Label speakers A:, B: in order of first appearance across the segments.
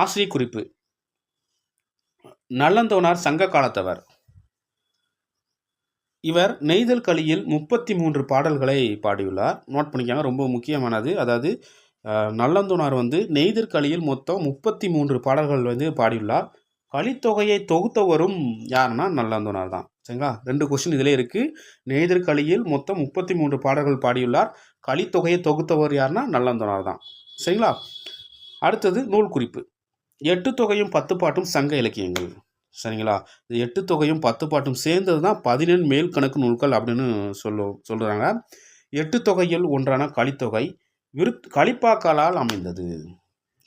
A: ஆசிரிய குறிப்பு நல்லந்தோனார் சங்க காலத்தவர். இவர் நெய்தல் கலியில் முப்பத்தி மூன்று பாடல்களை பாடியுள்ளார். நோட் பண்ணிக்காங்க ரொம்ப முக்கியமானது. அதாவது நல்லந்தோனார் வந்து நெய்தல் கலியில் மொத்தம் முப்பத்தி மூன்று பாடல்கள் வந்து பாடியுள்ளார். கலித்தொகையை தொகுத்தவரும் யாருன்னா நல்லந்தோனார் தான். சரிங்களா? ரெண்டு கொஸ்டின் இதிலே இருக்குது நெய்தல் கலியில் மொத்தம் முப்பத்தி மூன்று பாடல்கள் பாடியுள்ளார். கலித்தொகையை தொகுத்தவர் யாருன்னா நல்லந்தோனார் தான். சரிங்களா? அடுத்தது நூல் குறிப்பு எட்டு தொகையும் பத்து பாட்டும் சங்க இலக்கியங்கள். சரிங்களா? இந்த எட்டு தொகையும் பத்து பாட்டும் சேர்ந்தது தான் பதினெண் மேல் கணக்கு நூல்கள் அப்படின்னு சொல்லு சொல்கிறாங்க எட்டு தொகையில் ஒன்றான கலித்தொகை விருத் களிப்பாக்களால் அமைந்தது.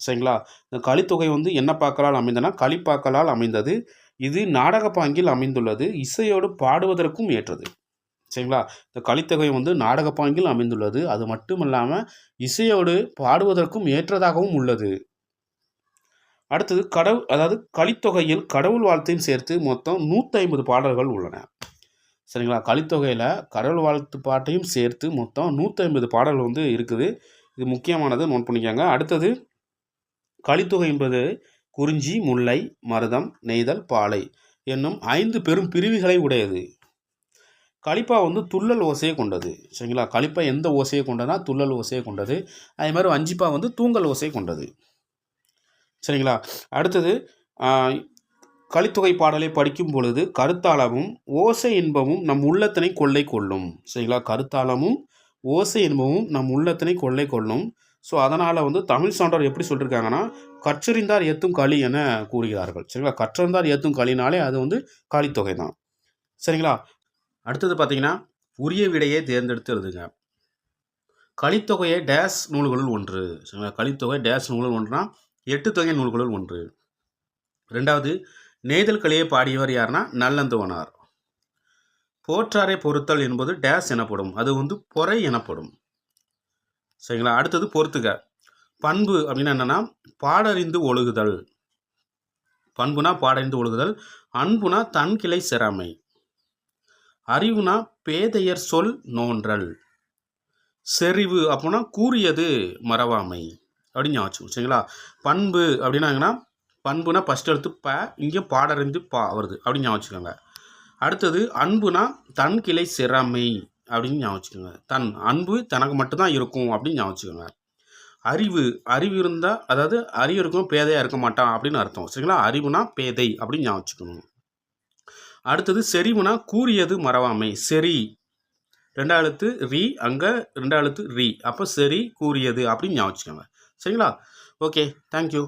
A: சரிங்களா? இந்த கலித்தொகை வந்து என்ன பாக்களால் அமைந்தனா களிப்பாக்களால் அமைந்தது. இது நாடக பாங்கில் அமைந்துள்ளது. இசையோடு பாடுவதற்கும் ஏற்றது. சரிங்களா? இந்த கலித்தொகை வந்து நாடக பாங்கில் அமைந்துள்ளது. அது மட்டும் இல்லாமல் இசையோடு பாடுவதற்கும் ஏற்றதாகவும் உள்ளது. அடுத்தது கடவுள் அதாவது கலித்தொகையில் கடவுள் வாழ்த்தையும் சேர்த்து மொத்தம் நூற்றி ஐம்பது பாடல்கள் உள்ளன. சரிங்களா? கலித்தொகையில் கடவுள் வாழ்த்து பாட்டையும் சேர்த்து மொத்தம் நூற்றி ஐம்பது பாடல்கள் வந்து இருக்குது. இது முக்கியமானது நோட் பண்ணிக்கோங்க. அடுத்தது கலித்தொகை என்பது குறிஞ்சி முல்லை மருதம் நெய்தல் பாலை என்னும் ஐந்து பெரும் பிரிவுகளை உடையது. கலிப்பா வந்து துள்ளல் ஓசையை கொண்டது. சரிங்களா? கலிப்பா எந்த ஓசையை கொண்டதுனா துள்ளல் ஓசையை கொண்டது. அதே மாதிரி வஞ்சிப்பா வந்து தூங்கல் ஓசையை கொண்டது. சரிங்களா? அடுத்தது கலித்தொகை பாடலை படிக்கும் பொழுது கருத்தாளமும் ஓசை இன்பமும் நம் உள்ளத்தினை கொள்ளை கொள்ளும். சரிங்களா? கருத்தாளமும் ஓசை இன்பமும் நம் உள்ளத்தினை கொள்ளை கொள்ளும். ஸோ அதனால் வந்து தமிழ் சான்றோர் எப்படி சொல்லியிருக்காங்கன்னா கற்றறிந்தார் ஏத்தும் களி என கூறுகிறார்கள். சரிங்களா? கற்றறிந்தார் ஏத்தும் களினாலே அது வந்து களித்தொகை தான். சரிங்களா? அடுத்தது பார்த்தீங்கன்னா உரிய விடையை தேர்ந்தெடுத்து எழுதுங்க கலித்தொகையை டேஸ் நூல்களுள் ஒன்று. சரிங்களா? கலித்தொகை டேஸ் நூல்கள் ஒன்றுனா எட்டு தொகை நூல்களுள் ஒன்று. ரெண்டாவது நெய்தல் கலையை பாடியவர் யாருன்னா நல்லந்துவனார். போற்றாரை பொறுத்தல் என்பது டேஸ் எனப்படும் அது வந்து பொறை எனப்படும். சரிங்களா? அடுத்தது பொறுத்துக. பண்பு அப்படின்னா என்னன்னா பாடறிந்து ஒழுகுதல். பண்புனா பாடறிந்து ஒழுகுதல் அன்புனா தன்கிளை சிறாமை. அறிவுனா பேதையர் சொல் நோன்றல். செறிவு அப்படின்னா கூறியது மறவாமை. அப்படின்னு ஞாபகம் சரிங்களா? பண்பு அப்படின்னாங்கன்னா பண்புனா ஃபஸ்ட் எடுத்து ப இங்கே பாடறிந்து பா வருது அப்படின்னு ஞாபகம் வச்சுக்கோங்க. அடுத்தது அன்புனா தன் கிளை சிறமை அப்படின்னு ஞாபகம் வச்சுக்கோங்க. தன் அன்பு தனக்கு மட்டும்தான் இருக்கும் அப்படின்னு ஞாபகம் வச்சுக்கோங்க. அறிவு அறிவு இருந்தால் அதாவது அறிவு இருக்கும் பேதையாக இருக்க மாட்டான் அப்படின்னு அர்த்தம் சரிங்களா? அறிவுனா பேதை அப்படின்னு ஞாபகம் வச்சுக்கணும். அடுத்தது செறிவுனா கூறியது மறவாமை செறி. ரெண்டாவது ரீ அங்கே ரெண்டாவது எழுத்து அப்போ சரி கூறியது அப்படின்னு ஞாபகம் வச்சுக்கோங்க. சரிங்களா? Okay thank you